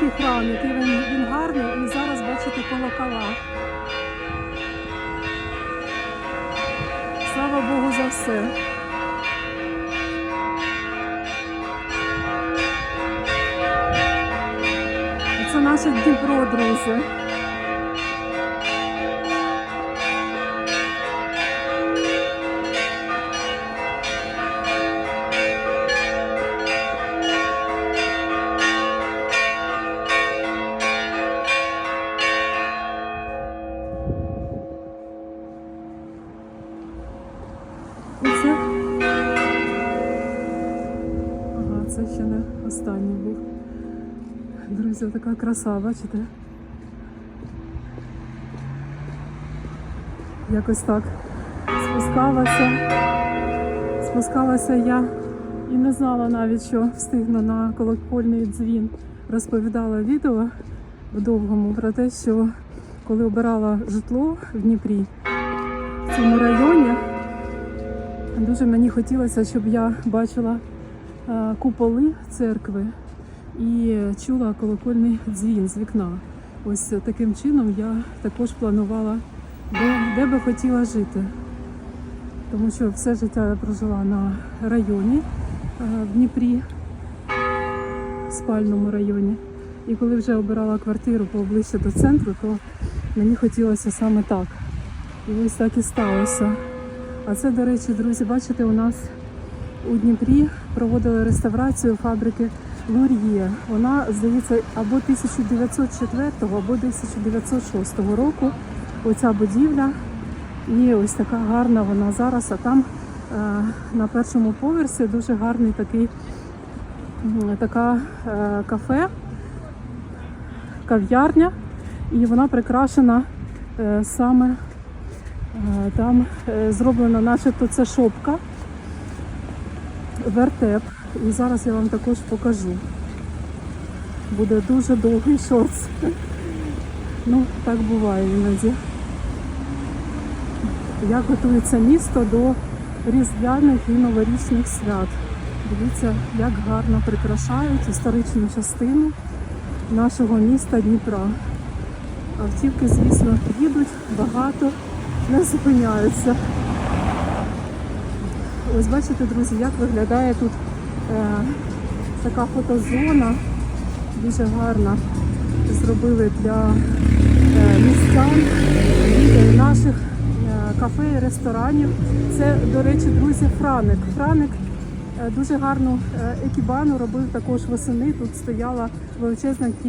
Київський храм, який він, він гарний, і зараз бачите колокола. Слава Богу за все. Це наше Дніпро, друзі. Ще не останній був. Друзі, така краса, бачите? Якось так спускалася. Спускалася я і не знала навіть, що встигну на колокольний дзвін. Розповідала відео в довгому про те, що коли обирала житло в Дніпрі, в цьому районі, дуже мені хотілося, щоб я бачила куполи церкви і чула колокольний дзвін з вікна. Ось таким чином я також планувала, де, де би хотіла жити. Тому що все життя я прожила на районі е, в Дніпрі, в спальному районі. І коли вже обирала квартиру поближче до центру, то мені хотілося саме так. І ось так і сталося. А це, до речі, друзі, бачите, у нас у Дніпрі проводили реставрацію фабрики Лур'є. Вона, здається, або 1904, або 1906 року. Оця будівля. І ось така гарна вона зараз. А там е, на першому поверсі дуже гарний такий така е, кафе, кав'ярня, і вона прикрашена е, саме там зроблена, начебто це шопка, вертеп. І зараз я вам також покажу. Буде дуже довгий шорт. Ну, так буває іноді. Як готується місто до різдвяних і новорічних свят. Дивіться, як гарно прикрашають історичну частину нашого міста Дніпра. Автівки, звісно, їдуть багато, не зупиняються. Ось бачите, друзі, як виглядає тут е, така фотозона, дуже гарна. Зробили для е, містян від наших е, кафе і ресторанів. Це, до речі, друзі, Франик. Франик е, дуже гарну е, екібану робив також восени. Тут стояла величезна.